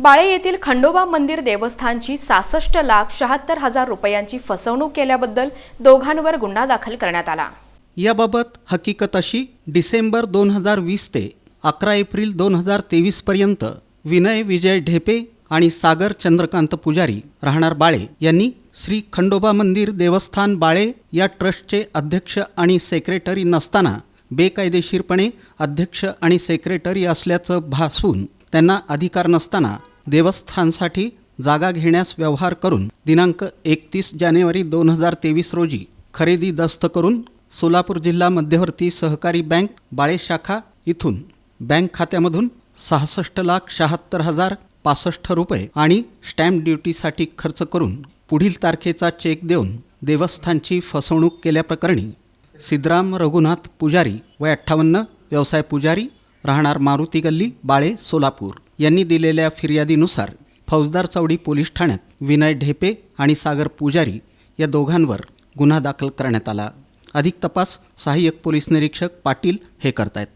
बाळे येथील खंडोबा मंदिर देवस्थानची सासष्ट लाख शहात्तर हजार रुपयांची फसवणूक केल्याबद्दल दोघांवर गुन्हा दाखल करण्यात आला. याबाबत हकीकत अशी डिसेंबर दोन हजार वीस ते अकरा एप्रिल दोन हजार तेवीसपर्यंत विनय विजय ढेपे आणि सागर चंद्रकांत पुजारी राहणार बाळे यांनी श्री खंडोबा मंदिर देवस्थान बाळे या ट्रस्टचे अध्यक्ष आणि सेक्रेटरी नसताना बेकायदेशीरपणे अध्यक्ष आणि सेक्रेटरी असल्याचं भासून त्यांना अधिकार नसताना देवस्थानसाठी जागा घेण्यास व्यवहार करून दिनांक एकतीस जानेवारी दोन हजार तेवीस रोजी खरेदी दस्त करून सोलापूर जिल्हा मध्यवर्ती सहकारी बँक बाळे शाखा इथून बँक खात्यामधून सहासष्ट लाख शहात्तर हजार पासष्ट रुपये आणि स्टॅम्प ड्युटीसाठी खर्च करून पुढील तारखेचा चेक देऊन देवस्थानची फसवणूक केल्याप्रकरणी सिद्धराम रघुनाथ पुजारी वय अठ्ठावन्न व्यवसाय पुजारी राहणार मारुती गल्ली बाळे सोलापूर. यांनी दिलेल्या फिर्यादीनुसार फौजदार चौडी पोलीस ठाण्यात विनय ढेपे आणि सागर पुजारी या दोघांवर गुन्हा दाखल करण्यात आला. अधिक तपास सहाय्यक पोलीस निरीक्षक पाटील हे करतायत.